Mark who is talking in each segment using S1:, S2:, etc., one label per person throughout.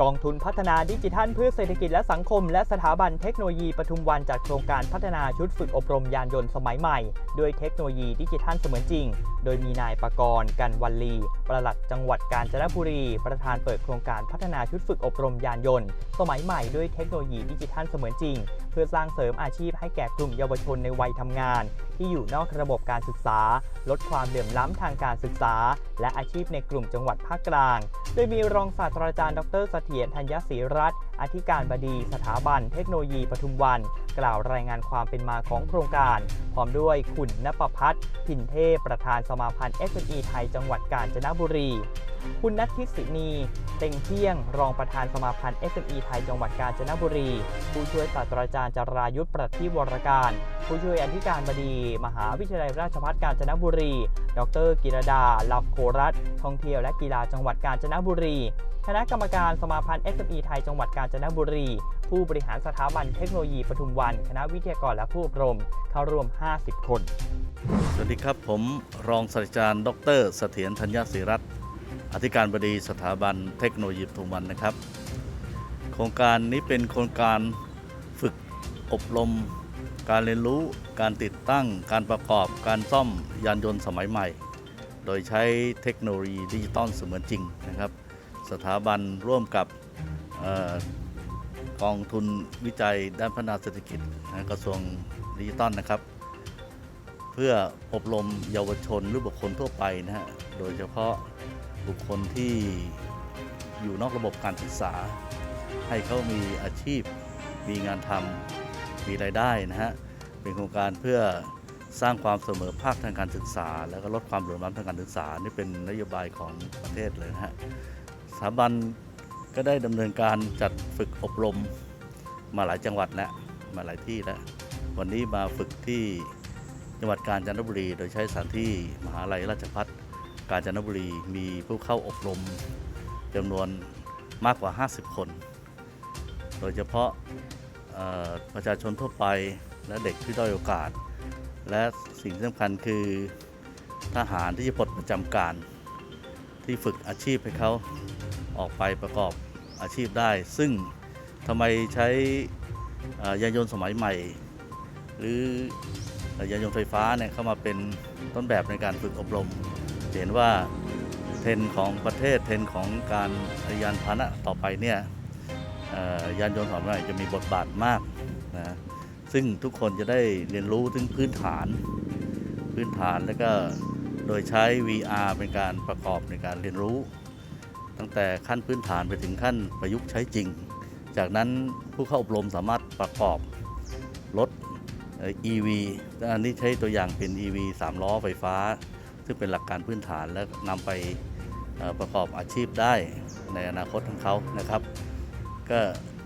S1: กองทุนพัฒนาดิจิทัลเพื่อเศรษฐกิจและสังคม และสถาบันเทคโนโลยีปทุมวันจัดโครงการพัฒนาชุดฝึกอบรมยานยนต์สมัยใหม่ ด้วยเทคโนโลยีดิจิทัลเสมือนจริง โดยมีนายประกรณ์กันวันลีประหลัดจังหวัดกาญจนบุรี ประธานเปิดโครงการพัฒนาชุดฝึกอบรมยานยนต์ สมัยใหม่ด้วยเทคโนโลยีดิจิทัลเสมือนจริง เพื่อสร้างเสริมอาชีพให้แก่กลุ่มเยาวชนในวัยทำงาน ที่อยู่นอกระบบการศึกษา ลดความเหลื่อมล้ำทางการศึกษา และอาชีพในกลุ่มจังหวัดภาคกลาง โดยมีรองศาสตราจารย์ดรเสถียรธัญศรีรัตน์อธิการบดี สถาบันเทคโนโลยีปทุมวัน กล่าวรายงานความเป็นมาของโครงการ พร้อมด้วยคุณนปพัฒน์พินเทพ ประธานสมาพันธ์ SME ไทยจังหวัดกาญจนบุรี คุณนัททิศินี เต็งเที่ยง รองประธานสมาพันธ์ SME ไทยจังหวัดกาญจนบุรี ผู้ช่วยศาสตราจารย์จรายุทธประทีวรการ ผู้ช่วยอธิการบดีมหาวิทยาลัยราชภัฏกาญจนบุรี ดร กิรดาลับโครัตท่องเที่ยวและกีฬาจังหวัดกาญจนบุรี คณะกรรมการสมาพันธ์ SME ไทยจังหวัดกาญจนบุรี ผู้บริหารสถาบันเทคโนโลยีปทุมวัน คณะวิทยากรและผู้อบรม เข้าร่วม 50 คน
S2: สวัสดีครับผมรองศาสตราจารย์ ดรเสถียรธัญญศรีรัตน์อธิการบดีสถาบันเทคโนโลยีปทุมวันนะครับ โครงการนี้เป็นโครงการฝึกอบรม การเรียนรู้การติดตั้งการประกอบการซ่อมยานยนต์สมัยใหม่ โดยใช้เทคโนโลยีดิจิตอลเสมือนจริงนะครับ สถาบันร่วมกับออกองทุนวิจัยด้านพัฒนาเศรษฐกิจกระทรวงดิจิตอลนะครับ เพื่ออบรมเยาวชนหรือบุคคลทั่วไปนะฮะโดยเฉพาะบุคคลที่อยู่นอกระบบการศึกษา ให้เขามีอาชีพมีงานทำ มีรายได้นะฮะเป็นโครงการเพื่อสร้างความเสมอภาคทางการศึกษา แล้วก็ลดความเหลื่อมล้ำทางการศึกษานี่เป็นนโยบายของประเทศเลยนะฮะสถาบันก็ได้ดำเนินการจัดฝึกอบรมมาหลายจังหวัดแล้วมาหลายที่แล้ววันนี้มาฝึกที่จังหวัดกาญจนบุรี โดยใช้สถานที่มหาลัยราชภัฏกาญจนบุรีมีผู้เข้าอบรมจำนวนมากกว่า 50 คน โดยเฉพาะ ประชาชนทั่วไปและเด็กที่ด้อยโอกาส และสิ่งสำคัญคือทหารที่จะปลดประจำการ ที่ฝึกอาชีพให้เขาออกไปประกอบอาชีพได้ ซึ่งทำไมใช้ยานยนต์สมัยใหม่ หรือยานยนต์ไฟฟ้าเนี่ยเข้ามาเป็นต้นแบบในการฝึกอบรม เห็นว่าเทรนของประเทศเทรนของการยานพาหนะต่อไปเนี่ย ยานยนต์สมัยใหม่จะมีบทบาทมากนะซึ่งทุกคนจะได้เรียนรู้ถึงพื้นฐาน พื้นฐานแล้วก็โดยใช้ VR เป็นการประกอบในการเรียนรู้ ตั้งแต่ขั้นพื้นฐานไปถึงขั้นประยุกต์ใช้จริง จากนั้นผู้เข้าอบรมสามารถประกอบรถ EV อันนี้ใช้ตัวอย่างเป็น EV 3 ล้อไฟฟ้า ซึ่งเป็นหลักการพื้นฐานและนำไปประกอบอาชีพได้ในอนาคตของเขานะครับ ก็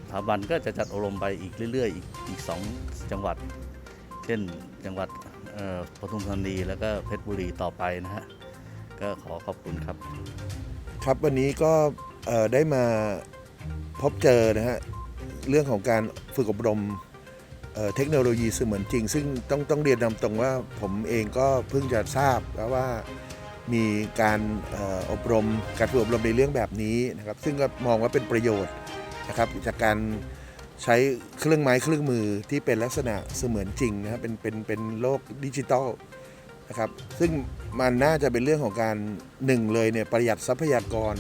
S2: สถาบันก็จะจัดอบรมไปอีกเรื่อยๆ อีกอีกสองจังหวัด เช่นจังหวัดปทุมธานีแล้วก็เพชรบุรีต่อไปนะฮะก็ขอขอบคุณครับ
S3: ครับวันนี้ก็ได้มาพบเจอนะฮะเรื่องของการฝึกอบรมเเทคโนโลยีเสมือนจริง ซึ่งต้องต้องเรียนนำตรงว่าผมเองก็เพิ่งจะทราบแล้วว่ามีการเอ่ออบรมการฝึกอบรมในเรื่องแบบนี้นะครับซึ่งก็มองว่าเป็นประโยชน์ นะครับจากการใช้เครื่องไม้เครื่องมือที่เป็นลักษณะเสมือนจริงนะครับเป็นเป็นเป็นโลกดิจิตอลนะครับซึ่งมันน่าจะเป็นเรื่องของการหนึ่งเลยเนี่ยประหยัดทรัพยากร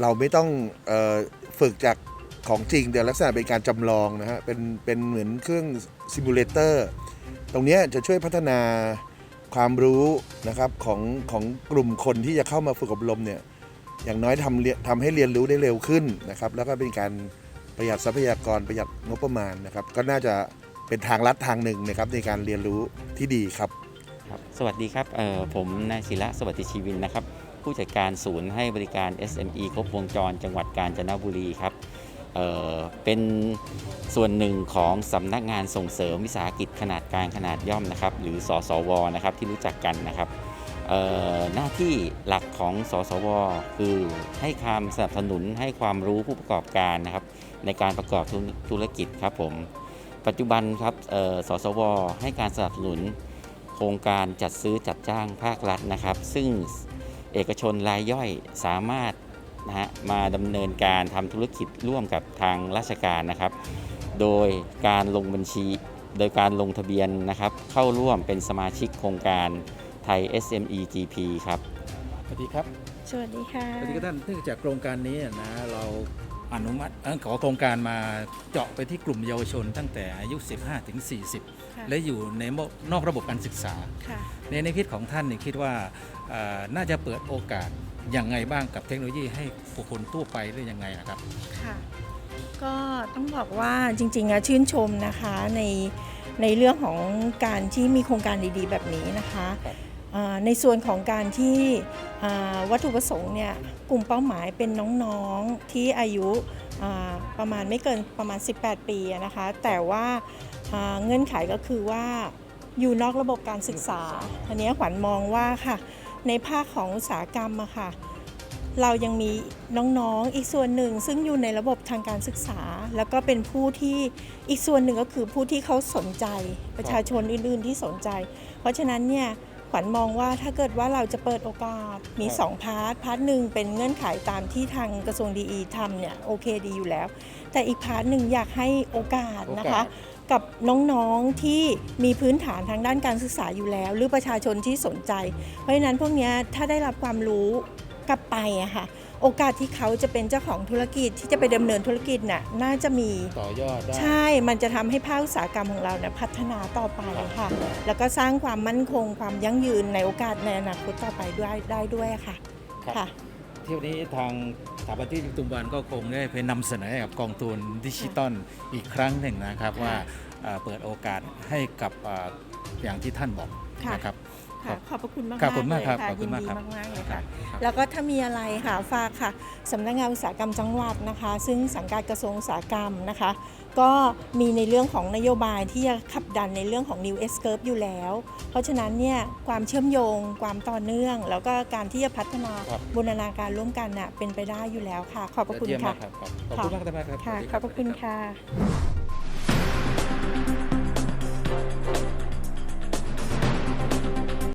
S3: เราไม่ต้องออฝึกจากของจริงแต่ลักษณะเป็นการจำลองนะฮะเป็นเป็นเหมือนเครื่องซิมูเลเตอร์ตรงนี้จะช่วยพัฒนาความรู้นะครับของของกลุ่มคนที่จะเข้ามาฝึกอบรมเนี่ย อย่างน้อยทำทำให้เรียนรู้ได้เร็วขึ้นนะครับ แล้วก็เป็นการประหยัดทรัพยากรประหยัดงบประมาณนะครับ ก็น่าจะเป็นทางลัดทางหนึ่งนะครับในการเรียนรู้ที่ดีครับ
S4: ครับสวัสดีครับเออผมนายศิระสวัสดิชีวินนะครับ ผู้จัดการศูนย์ให้บริการ SME ครบวงจรจังหวัดกาญจนบุรีครับเออเป็นส่วนหนึ่งของสำนักงานส่งเสริมวิสาหกิจขนาดกลางขนาดย่อมนะครับ หรือสสวนะครับที่รู้จักกันนะครับ หน้าที่หลักของสสว คือให้ความสนับสนุนให้ความรู้ผู้ประกอบการนะครับ ในการประกอบธุรกิจครับผม ปัจจุบันครับสสว ให้การสนับสนุน โครงการจัดซื้อจัดจ้างภาครัฐนะครับ ซึ่งเอกชนรายย่อยสามารถนะฮะมาดำเนินการทำธุรกิจร่วมกับทางราชการนะครับ โดยการลงบัญชี โดยการลงทะเบียนนะครับ เข้าร่วมเป็นสมาชิกโครงการ ไทย SME GP ครับ
S5: สวัสดีครับ
S6: สวัสดีค่ะ
S5: สวัสดีครับท่านเนื่องจากโครงการนี้นะเราอนุมัติเอ่อขอโครงการมาเจาะไปที่กลุ่มเยาวชนตั้งแต่อายุ 15ถึง
S6: ค่ะ
S5: 40 และอยู่ในนอกระบบการศึกษา
S6: ค่ะ
S5: ในในคิดของท่านเนี่ยคิดว่าเอ่อน่าจะเปิดโอกาสอย่างไงบ้างกับเทคโนโลยีให้บุคคลทั่วไปหรือยังไงนะครับ
S6: ค่ะ ก็ต้องบอกว่าจริงๆอะชื่นชมนะคะในในเรื่องของการที่มีโครงการดีๆ แบบนี้นะคะ
S5: ครับ
S6: อ่า ในส่วนของการที่วัตถุประสงค์เนี่ยกลุ่มเป้าหมายเป็นน้องๆที่อายุอ่าประมาณไม่เกินประมาณ 18 ปีนะคะแต่ว่าเงื่อนไขก็คือว่าอยู่นอกระบบการศึกษาทีนี้ขวัญมองว่าค่ะในภาคของอุตสาหกรรมอะค่ะเรายังมีน้องๆอีกส่วนหนึ่ง ซึ่งอยู่ในระบบทางการศึกษา แล้วก็เป็นผู้ที่อีกส่วนหนึ่งก็คือผู้ที่เขาสนใจประชาชนอื่นๆที่สนใจ เพราะฉะนั้นเนี่ย ขวัญมองว่าถ้าเกิดว่าเราจะเปิดโอกาสมี
S5: ครับ
S6: 2พาร์ท พาร์ทหนึ่งเป็นเงื่อนไขตามที่ทางกระทรวงดีทำเนี่ยโอเคดีอยู่แล้ว แต่อีกพาร์ทหนึ่งอยากให้โอกาสนะคะ กับน้องๆที่มีพื้นฐานทางด้านการศึกษาอยู่แล้ว หรือประชาชนที่สนใจ เพราะฉะนั้นพวกเนี้ยถ้าได้รับความรู้กลับไปอะค่ะ โอกาสที่เขาจะเป็นเจ้าของธุรกิจที่จะไปดำเนินธุรกิจน่ะน่าจะมี
S5: ต่อยอดได้
S6: ใช่ มันจะทำให้ภาคอุตสาหกรรมของเราเนี่ยพัฒนาต่อไปค่ะ แล้วก็สร้างความมั่นคงความยั่งยืนในโอกาสในอนาคตต่อไปด้วยได้ด้วยค่ะ
S5: ครับ
S6: ค่ะ
S5: เที่ยวนี้ทางสถาบันที่ปทุมวันก็คงได้ไปนำเสนอให้กับกองทุนดิจิตอลอีกครั้งหนึ่งนะครับ
S6: ค่ะ
S5: ว่าเอ่อเปิดโอกาสให้กับเอ่ออย่างที่ท่านบอก
S6: ค่ะ
S5: นะครับ
S6: ค่ะขอบพระคุณมาก
S5: ขอบคุณมาก
S6: เลย
S5: ครับ
S6: ค่ะ
S5: ขอบคุ
S6: ยิ
S5: ณ
S6: น
S5: มาก
S6: ดี
S5: ครับ
S6: มากๆเลย
S5: ครั
S6: ค่ะ
S5: บครับ
S6: แล้วก็ถ้ามีอะไรค่ะฝากค่ะสำนักงานอุตสาหกรรมจังหวัดนะคะ ซึ่งสังกัดกระทรวงอุตสาหกรรมนะคะ ก็มีในเรื่องของนโยบายที่จะขับดันในเรื่องของ New S Curve อยู่แล้ว เพราะฉะนั้นเนี่ยความเชื่อมโยง ความต่อเนื่อง แล้วก็การที่จะพัฒนา
S5: ครับ
S6: บูรณาการร่วมกันน่ะเป็นไปได้อยู่แล้วค่ะ ขอบพระคุณ
S5: เยี่ยม
S6: ค่ะ
S5: มากครับขอบขอบคุณมากครับ
S6: ค่ะ
S5: สวัสดี
S6: ขอบพระคุณ
S5: รับ
S6: ค่ะ